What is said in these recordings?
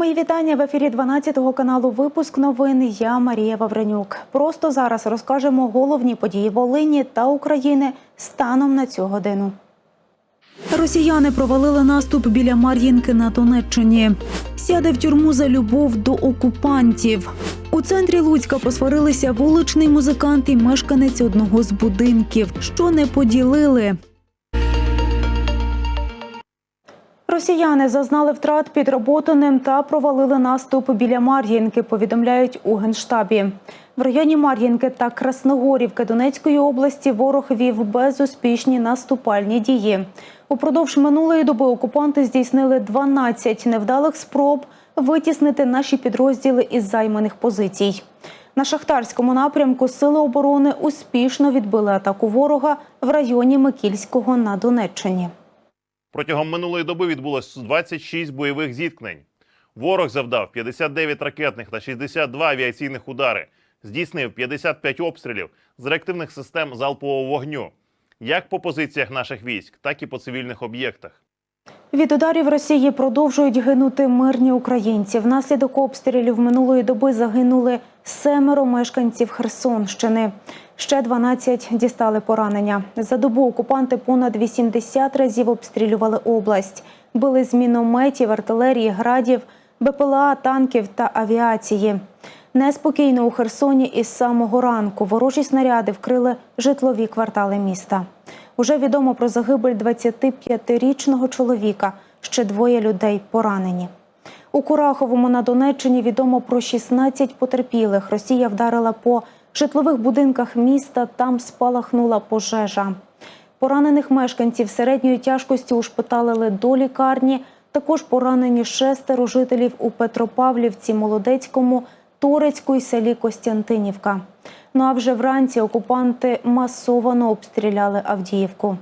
Мої вітання в ефірі 12 каналу. Випуск новин. Я Марія Вавренюк. Просто зараз розкажемо головні події Волині та України станом на цю годину. Росіяни провалили наступ біля Мар'їнки на Донеччині. Сяде в тюрму за любов до окупантів. У центрі Луцька посварилися вуличний музикант і мешканець одного з будинків, що не поділили. Росіяни зазнали втрат під Роботиним та провалили наступ біля Мар'їнки, повідомляють у Генштабі. В районі Мар'їнки та Красногорівки Донецької області ворог вів безуспішні наступальні дії. Упродовж минулої доби окупанти здійснили 12 невдалих спроб витіснити наші підрозділи із займаних позицій. На шахтарському напрямку сили оборони успішно відбили атаку ворога в районі Микільського на Донеччині. Протягом минулої доби відбулось 26 бойових зіткнень. Ворог завдав 59 ракетних та 62 авіаційних удари, здійснив 55 обстрілів з реактивних систем залпового вогню, як по позиціях наших військ, так і по цивільних об'єктах. Від ударів Росії продовжують гинути мирні українці. Внаслідок обстрілів минулої доби загинули семеро мешканців Херсонщини. Ще 12 дістали поранення. За добу окупанти понад 80 разів обстрілювали область. Били з мінометів, артилерії, градів, БПЛА, танків та авіації. Неспокійно у Херсоні із самого ранку ворожі снаряди вкрили житлові квартали міста. Уже відомо про загибель 25-річного чоловіка. Ще двоє людей поранені. У Кураховому на Донеччині відомо про 16 потерпілих. Росія вдарила по житлових будинках міста. Там спалахнула пожежа. Поранених мешканців середньої тяжкості ушпиталили до лікарні. Також поранені шестеро жителів у Петропавлівці, Молодецькому, Торецьку і селі Костянтинівка. Ну а вже вранці окупанти масовано обстріляли Авдіївку.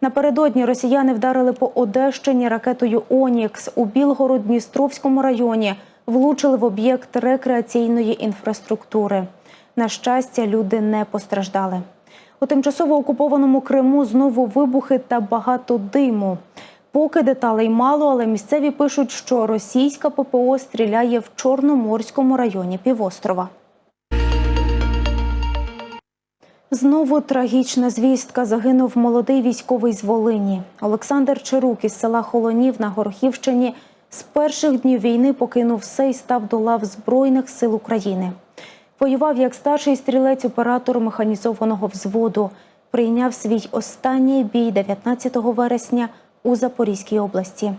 Напередодні росіяни вдарили по Одещині ракетою Онікс у Білгород-Дністровському районі. Влучили в об'єкт рекреаційної інфраструктури. На щастя, люди не постраждали. У тимчасово окупованому Криму знову вибухи та багато диму. Поки деталей мало, але місцеві пишуть, що російська ППО стріляє в Чорноморському районі півострова. Знову трагічна звістка. Загинув молодий військовий з Волині. Олександр Чарук із села Холонів на Горохівщині з перших днів війни покинув все і став до лав Збройних сил України. Воював як старший стрілець-оператор механізованого взводу. Прийняв свій останній бій 19 вересня у Запорізькій області.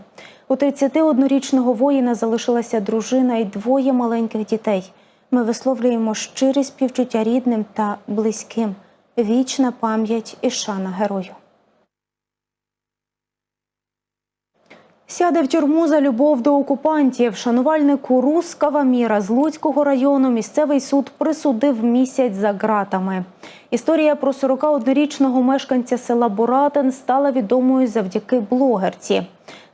У 31-річного воїна залишилася дружина і двоє маленьких дітей. Ми висловлюємо щирі співчуття рідним та близьким. Вічна пам'ять і шана герою. Сяде в тюрму за любов до окупантів. Шанувальнику Рускава Міра з Луцького району місцевий суд присудив місяць за ґратами. Історія про 41-річного мешканця села Боратин стала відомою завдяки блогерці.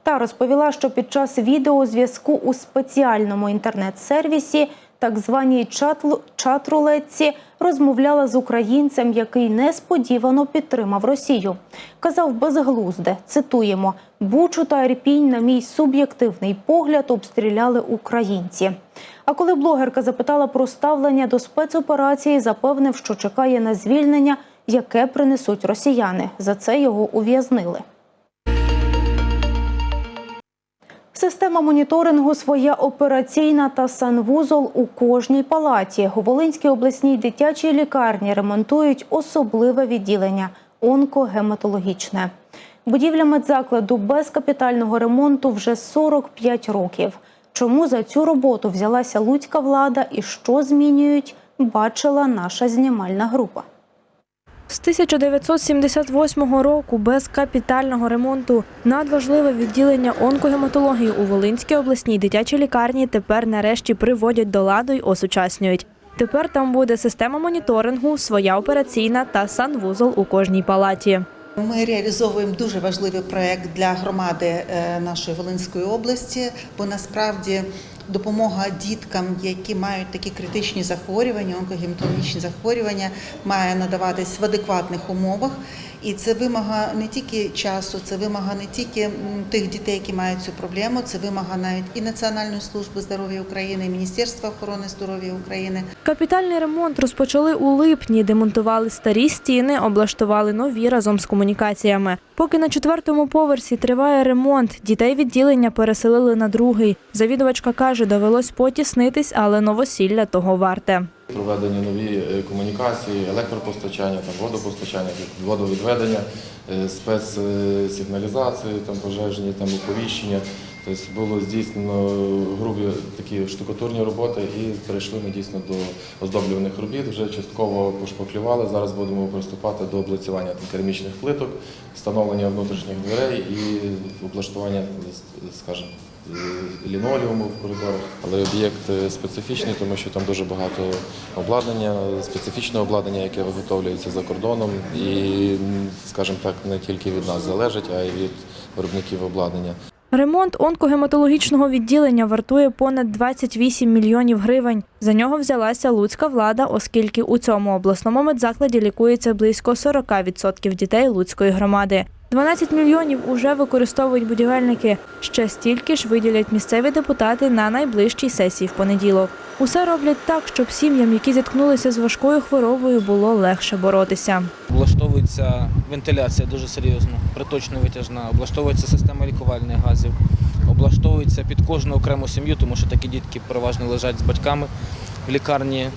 Та розповіла, що під час відеозв'язку у спеціальному інтернет-сервісі, так званій чат- чат-рулетці, розмовляла з українцем, який несподівано підтримав Росію. Казав безглузде, цитуємо: Бучу та Ірпінь, на мій суб'єктивний погляд, обстріляли українці. А коли блогерка запитала про ставлення до спецоперації, запевнив, що чекає на звільнення, яке принесуть росіяни. За це його ув'язнили. Система моніторингу своя операційна та санвузол у кожній палаті. У Волинській обласній дитячій лікарні ремонтують особливе відділення онкогематологічне. Будівля медзакладу без капітального ремонту вже 45 років. Чому за цю роботу взялася луцька влада і що змінюють, бачила наша знімальна група. З 1978 року без капітального ремонту надважливе відділення онкогематології у Волинській обласній дитячій лікарні тепер нарешті приводять до ладу й осучаснюють. Тепер там буде система моніторингу, своя операційна та санвузол у кожній палаті. Ми реалізовуємо дуже важливий проект для громади е, нашої Волинської області, бо насправді допомога діткам, які мають такі критичні захворювання, онкогематологічні захворювання, має надаватись в адекватних умовах. І це вимога не тільки часу, це вимога не тільки тих дітей, які мають цю проблему, це вимога навіть і Національної служби здоров'я України, і Міністерства охорони здоров'я України. Капітальний ремонт розпочали у липні, демонтували старі стіни, облаштували нові разом з комунікаціями. Поки на четвертому поверсі триває ремонт, дітей відділення переселили на другий. Завідувачка каже, довелось потіснитись, але новосілля того варте. Проведені нові е, комунікації, електропостачання, там, водопостачання, водовідведення, е, спецсигналізації, там, пожежні, там, оповіщення. Тобто було здійснено грубі такі штукатурні роботи і перейшли ми дійсно до оздоблюваних робіт. Вже частково пошпаклювали. Зараз будемо приступати до облицювання керамічних плиток, встановлення внутрішніх дверей і облаштування, скажімо, лінолеуму в коридорах. Але об'єкт е, специфічний, тому що там дуже багато обладнання, специфічне обладнання, яке виготовлюється за кордоном, і, скажімо так, не тільки від нас залежить, а й від виробників обладнання. Ремонт онкогематологічного відділення вартує понад 28 мільйонів гривень. За нього взялася луцька влада, оскільки у цьому обласному медзакладі лікується близько 40% дітей Луцької громади. 12 мільйонів уже використовують будівельники. Ще стільки ж виділять місцеві депутати на найближчій сесії в понеділок. Усе роблять так, щоб сім'ям, які зіткнулися з важкою хворобою, було легше боротися. Облаштовується вентиляція дуже серйозно, приточно витяжна, облаштовується система лікувальних газів, облаштовується під кожну окрему сім'ю, тому що такі дітки переважно лежать з батьками в лікарні.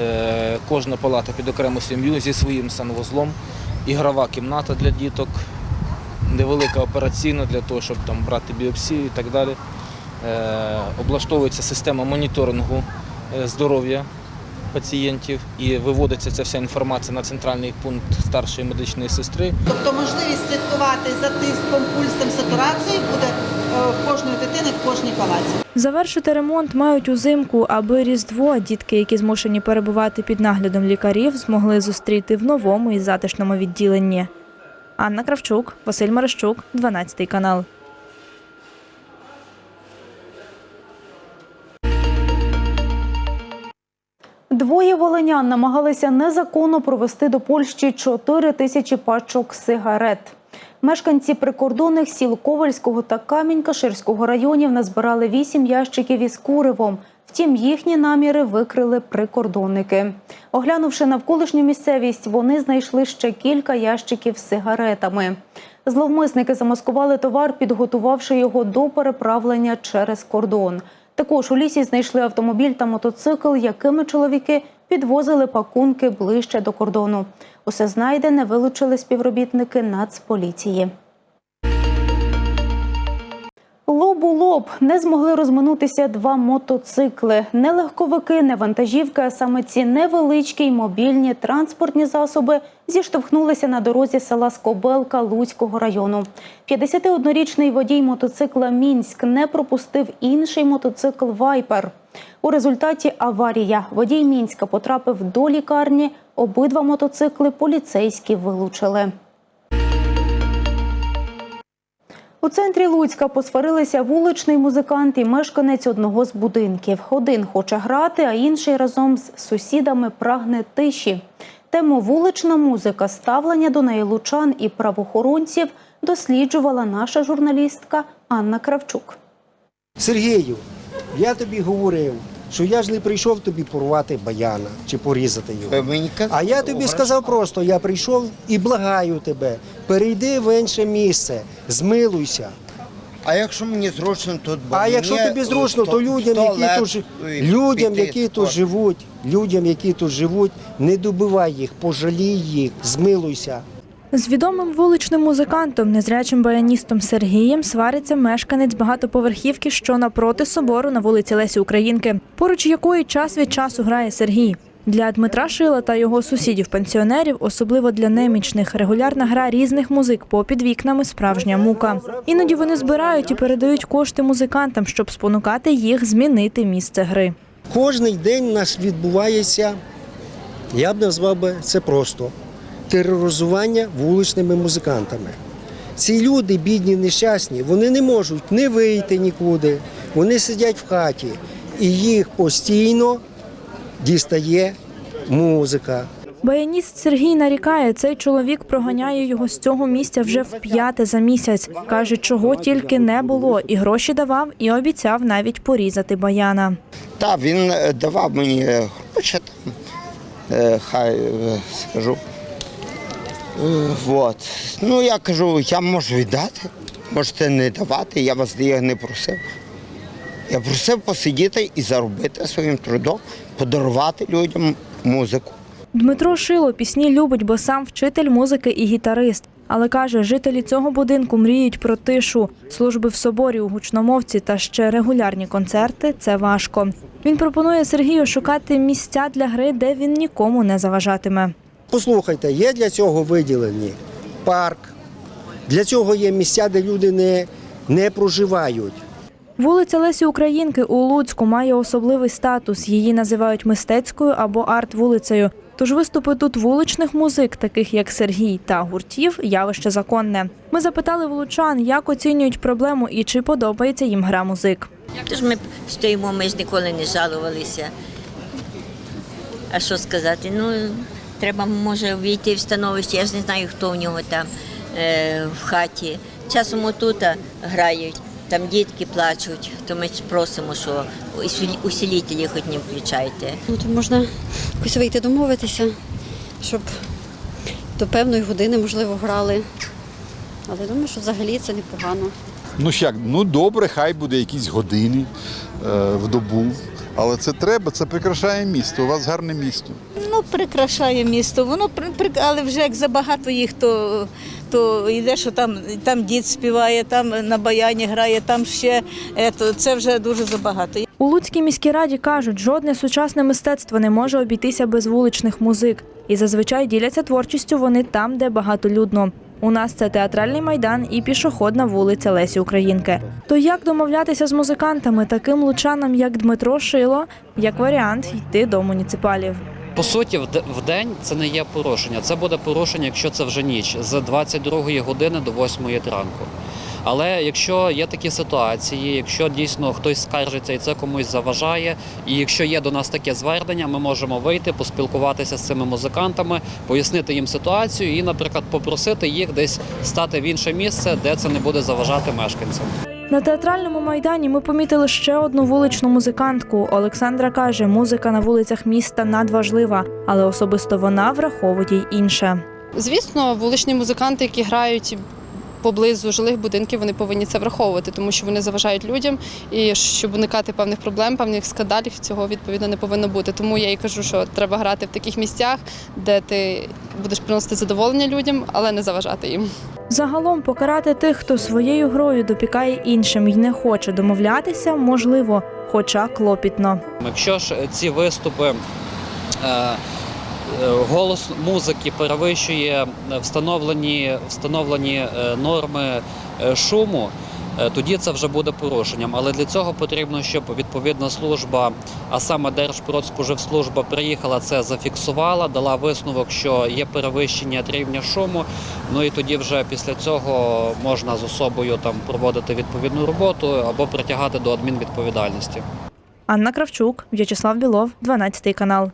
Е, Кожна палата під окрему сім'ю зі своїм санвузлом, ігрова кімната для діток, невелика операційна для того, щоб там брати біопсію і так далі. Е, Облаштовується система моніторингу е, здоров'я пацієнтів і виводиться ця вся інформація на центральний пункт старшої медичної сестри. Тобто можливість слідкувати за тиском, пульсом, сатурацією буде е, в кожної дитини в кожній палаті. Завершити ремонт мають узимку, аби Різдво дітки, які змушені перебувати під наглядом лікарів, змогли зустріти в новому і затишному відділенні. Анна Кравчук, Василь Марищук, 12 канал. Двоє волинян намагалися незаконно провести до Польщі 4 тисячі пачок сигарет. Мешканці прикордонних сіл Ковальського та Камінь-Каширського районів назбирали 8 ящиків із куривом. Втім, їхні наміри викрили прикордонники. Оглянувши навколишню місцевість, вони знайшли ще кілька ящиків з сигаретами. Зловмисники замаскували товар, підготувавши його до переправлення через кордон. Також у лісі знайшли автомобіль та мотоцикл, якими чоловіки підвозили пакунки ближче до кордону. Усе знайдене вилучили співробітники Нацполіції. Лоб у лоб не змогли розминутися два мотоцикли. Не легковики, не вантажівки, а саме ці невеличкі й мобільні транспортні засоби зіштовхнулися на дорозі села Скобелка Луцького району. 51-річний водій мотоцикла Мінськ не пропустив інший мотоцикл Вайпер. У результаті аварія водій Мінська потрапив до лікарні. Обидва мотоцикли поліцейські вилучили. У центрі Луцька посварилися вуличний музикант і мешканець одного з будинків. Один хоче грати, а інший разом з сусідами прагне тиші. Тему вулична музика, ставлення до неї лучан і правоохоронців досліджувала наша журналістка Анна Кравчук. Сергію, я тобі говорив, що я ж не прийшов тобі порвати баяна чи порізати його. А я тобі сказав просто: я прийшов і благаю тебе, перейди в інше місце, змилуйся. А якщо мені зручно бо А якщо тобі зручно, то людям, які тут людям, які тут живуть, людям, які тут живуть, не добивай їх, пожалій їх, змилуйся. З відомим вуличним музикантом, незрячим баяністом Сергієм свариться мешканець багатоповерхівки, що напроти собору на вулиці Лесі Українки, поруч якої час від часу грає Сергій. Для Дмитра Шила та його сусідів-пенсіонерів, особливо для немічних, регулярна гра різних музик попід вікнами справжня мука. Іноді вони збирають і передають кошти музикантам, щоб спонукати їх змінити місце гри. Кожний день у нас відбувається, я б назвав би це просто тероризування вуличними музикантами. Ці люди, бідні, нещасні, вони не можуть не вийти нікуди, вони сидять в хаті, і їх постійно дістає музика. Баяніст Сергій нарікає, цей чоловік проганяє його з цього місця вже в п'яте за місяць. Каже, чого тільки не було, і гроші давав, і обіцяв навіть порізати баяна. Так, він е, давав мені гроші е, хай е, скажу. Вот. Ну, я кажу, я можу віддати, можете не давати, я вас не просив. Я просив посидіти і заробити своїм трудом, подарувати людям музику. Дмитро Шило пісні любить, бо сам вчитель музики і гітарист. Але каже, жителі цього будинку мріють про тишу, служби в соборі у гучномовці та ще регулярні концерти це важко. Він пропонує Сергію шукати місця для гри, де він нікому не заважатиме. Послухайте, є для цього виділені парк, для цього є місця, де люди не, не проживають. Вулиця Лесі Українки у Луцьку має особливий статус. Її називають мистецькою або арт-вулицею. Тож виступи тут вуличних музик, таких як Сергій та гуртів, явище законне. Ми запитали влучан, як оцінюють проблему і чи подобається їм гра музик. Тож ми стоїмо, ми ж ніколи не жалувалися. А що сказати? Ну, треба, може, війти в становище, я ж не знаю, хто в нього там е, в хаті. Часом отут грають, там дітки плачуть, то ми просимо, що усілі- усілітелі хоч не включайте. Ну, то можна якось вийти домовитися, щоб до певної години, можливо, грали. Але думаю, що взагалі це непогано. Ну як, ну добре, хай буде якісь години е, в добу. Але це треба, це прикрашає місто. У вас гарне місто. Ну, прикрашає місто. Воно але вже як забагато їх, то, то йде, що там, там дід співає, там на баяні грає, там ще ето, це вже дуже забагато. У Луцькій міській раді кажуть, жодне сучасне мистецтво не може обійтися без вуличних музик. І зазвичай діляться творчістю вони там, де багатолюдно. У нас це театральний майдан і пішохідна вулиця Лесі Українки. То як домовлятися з музикантами, таким лучанам, як Дмитро Шило, як варіант йти до муніципалів. По суті, в день це не є порушення. Це буде порушення, якщо це вже ніч з 22 години до 8 ранку. Але якщо є такі ситуації, якщо дійсно хтось скаржиться і це комусь заважає, і якщо є до нас таке звернення, ми можемо вийти, поспілкуватися з цими музикантами, пояснити їм ситуацію і, наприклад, попросити їх десь стати в інше місце, де це не буде заважати мешканцям. На театральному майдані ми помітили ще одну вуличну музикантку. Олександра каже, музика на вулицях міста надважлива, але особисто вона враховує й інше. Звісно, вуличні музиканти, які грають поблизу жилих будинків, вони повинні це враховувати, тому що вони заважають людям. І щоб уникати певних проблем, певних скандалів, цього відповідно не повинно бути. Тому я і кажу, що треба грати в таких місцях, де ти будеш приносити задоволення людям, але не заважати їм. Загалом покарати тих, хто своєю грою допікає іншим і не хоче домовлятися, можливо, хоча клопітно. Якщо ж ці виступи е, голос музики перевищує встановлені, встановлені е, норми е, шуму, е, тоді це вже буде порушенням. Але для цього потрібно, щоб відповідна служба, а саме Держпродспоживслужба приїхала, це зафіксувала, дала висновок, що є перевищення рівня шуму. Ну і тоді вже після цього можна з особою там проводити відповідну роботу або притягати до адмінвідповідальності. Анна Кравчук, В'ячеслав Білов, 12 канал.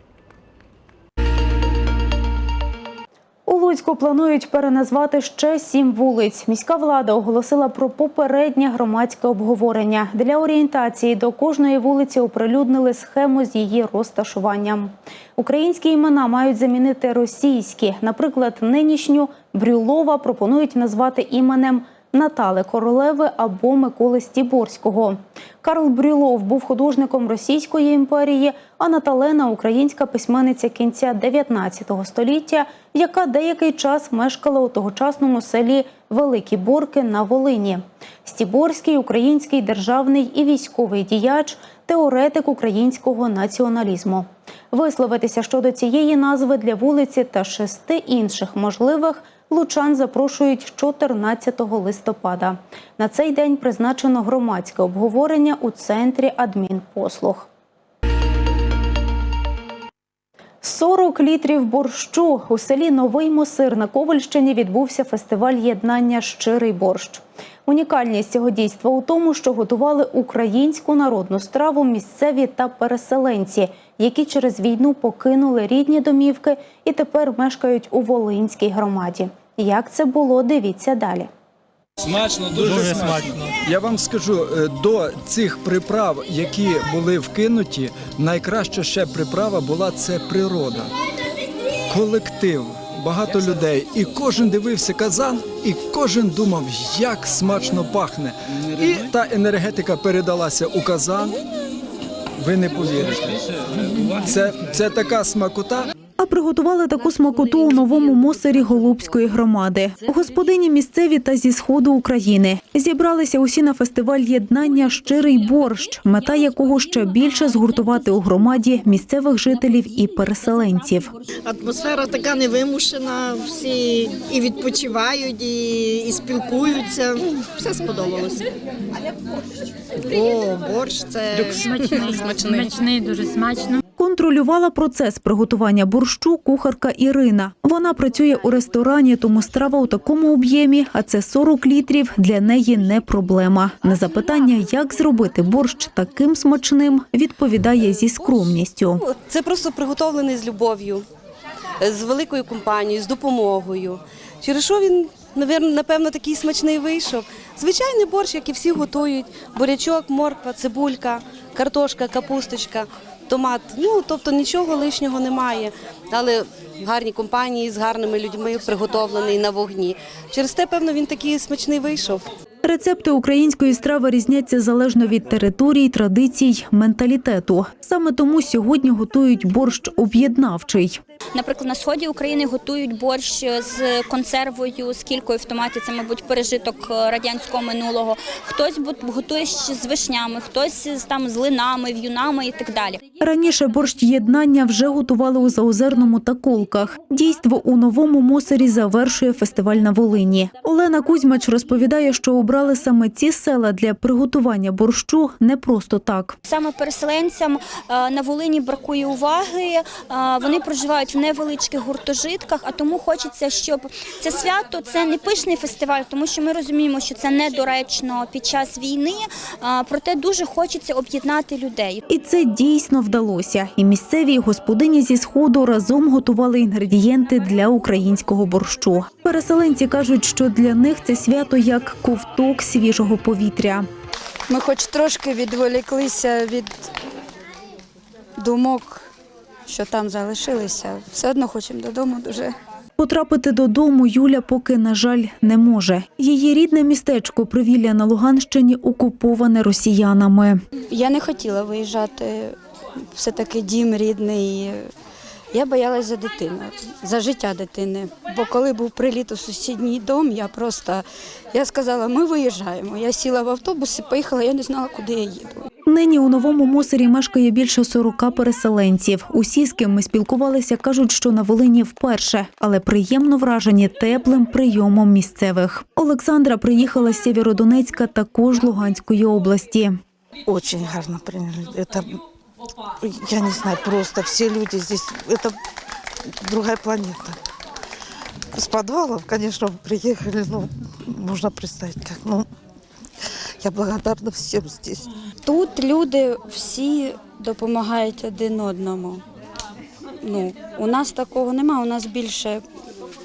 Луцьку планують переназвати ще сім вулиць. Міська влада оголосила про попереднє громадське обговорення. Для орієнтації до кожної вулиці оприлюднили схему з її розташуванням. Українські імена мають замінити російські. Наприклад, нинішню Брюлова пропонують назвати іменем Натали Королеви або Миколи Стіборського. Карл Брюлов був художником Російської імперії, а Наталена українська письменниця кінця 19 століття, яка деякий час мешкала у тогочасному селі Великі Борки на Волині. Стіборський український державний і військовий діяч, теоретик українського націоналізму. Висловитися щодо цієї назви для вулиці та шести інших можливих лучан запрошують 14 листопада. На цей день призначено громадське обговорення у центрі адмінпослуг. 40 літрів борщу у селі Новий Мосир на Ковальщині відбувся фестиваль єднання Щирий борщ. Унікальність цього дійства у тому, що готували українську народну страву місцеві та переселенці, які через війну покинули рідні домівки і тепер мешкають у Волинській громаді. Як це було, дивіться далі. Смачно, дуже, смачно. Я вам скажу, е, до цих приправ, які були вкинуті, найкраща ще приправа була це природа. Колектив, багато людей. І кожен дивився казан, і кожен думав, як смачно пахне. І та енергетика передалася у казан. Ви не повірите. Це, це така смакота. Приготували таку смакоту у новому мосері Голубської громади. Господині місцеві та зі сходу України зібралися усі на фестиваль єднання Щирий борщ, мета якого ще більше згуртувати у громаді місцевих жителів і переселенців. Атмосфера така невимушена, всі і відпочивають, і, і спілкуються. Все сподобалося. О, борщ це Смачний, смачний, дуже смачно. Контролювала процес приготування борщу кухарка Ірина. Вона працює у ресторані, тому страва у такому об'ємі, а це 40 літрів, для неї не проблема. На запитання, як зробити борщ таким смачним, відповідає зі скромністю. Це просто приготовлений з любов'ю, з великою компанією, з допомогою. Через що він, напевно, такий смачний вийшов. Звичайний борщ, як всі готують: бурячок, морква, цибулька, картошка, капусточка, томат. Ну, тобто нічого лишнього немає. Але гарні компанії з гарними людьми приготовлений на вогні. Через те, певно, він такий смачний вийшов. Рецепти української страви різняться залежно від територій, традицій, менталітету. Саме тому сьогодні готують борщ об'єднавчий. Наприклад, на сході України готують борщ з консервою, з кількою в томаті. Це, мабуть, пережиток е, радянського минулого. Хтось готує ще з вишнями, хтось там з линами, в'юнами і так далі. Раніше борщ єднання вже готували у Заозерному та Колках. Дійство у новому мосері завершує фестиваль на Волині. Олена Кузьмач розповідає, що обрали саме ці села для приготування борщу не просто так. Саме переселенцям е, на Волині бракує уваги. е, Вони проживають в невеличких гуртожитках, а тому хочеться, щоб це свято це не пишний фестиваль, тому що ми розуміємо, що це недоречно під час війни. Проте дуже хочеться об'єднати людей. І це дійсно вдалося. І місцеві господині зі сходу разом готували інгредієнти для українського борщу. Переселенці кажуть, що для них це свято як ковток свіжого повітря. Ми хоч трошки відволіклися від думок, що там залишилися. Все одно хочемо додому дуже. Потрапити додому Юля поки, на жаль, не може. Її рідне містечко Привілля на Луганщині окуповане росіянами. Я не хотіла виїжджати, все-таки дім рідний. Я боялась за дитину, за життя дитини. Бо коли був приліт у сусідній дом, я просто я сказала, ми виїжджаємо. Я сіла в автобус і поїхала, я не знала, куди я їду. Нині у новому Мосері мешкає більше 40 переселенців. Усі, з ким ми спілкувалися, кажуть, що на Волині вперше, але приємно вражені теплим прийомом місцевих. Олександра приїхала з Сєвєродонецька, також Луганської області. Очень гарно приняли. Я не знаю, просто все люди здесь, это другая планета. С подвалов, конечно, приехали, ну, можно представить, как, ну, я благодарна всем здесь. Тут люди всі допомагають один одному. Ну, у нас такого нема, у нас більше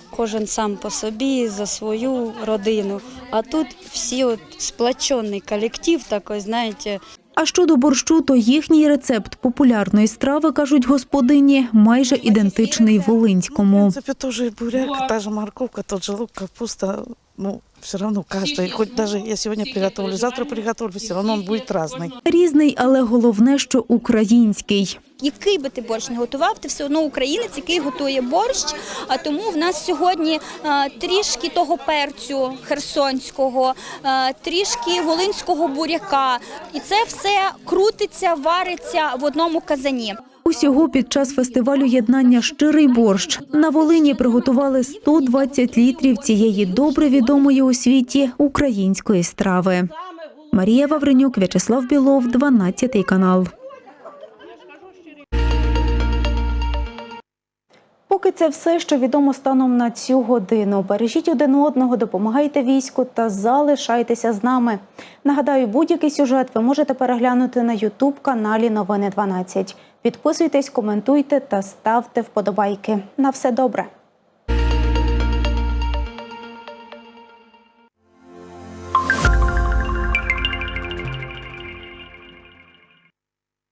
кожен сам по собі, за свою родину. А тут всі от сплочений колектив такий, знаєте, А щодо борщу, то їхній рецепт популярної страви, кажуть господині, майже ідентичний волинському. Це теж буряк, та ж морковка, тот же лук, капуста, ну, все равно каждый, хоть даже я сегодня приготовлю, завтра приготовлю, все равно он будет разный. Різний, але головне, що український. Який би ти борщ не готував, ти все одно українець, який готує борщ. А тому в нас сьогодні е, трішки того перцю херсонського, е, трішки волинського буряка, і це все крутиться, вариться в одному казані. Усього під час фестивалю єднання Щирий борщ на Волині приготували 120 літрів цієї добре відомої у світі української страви. Марія Вавренюк, В'ячеслав Білов, 12 канал. поки це все, що відомо станом на цю годину. Бережіть один одного, допомагайте війську та залишайтеся з нами. Нагадаю, будь-який сюжет ви можете переглянути на Ютуб каналі Новини 12. Підписуйтесь, коментуйте та ставте вподобайки. На все добре.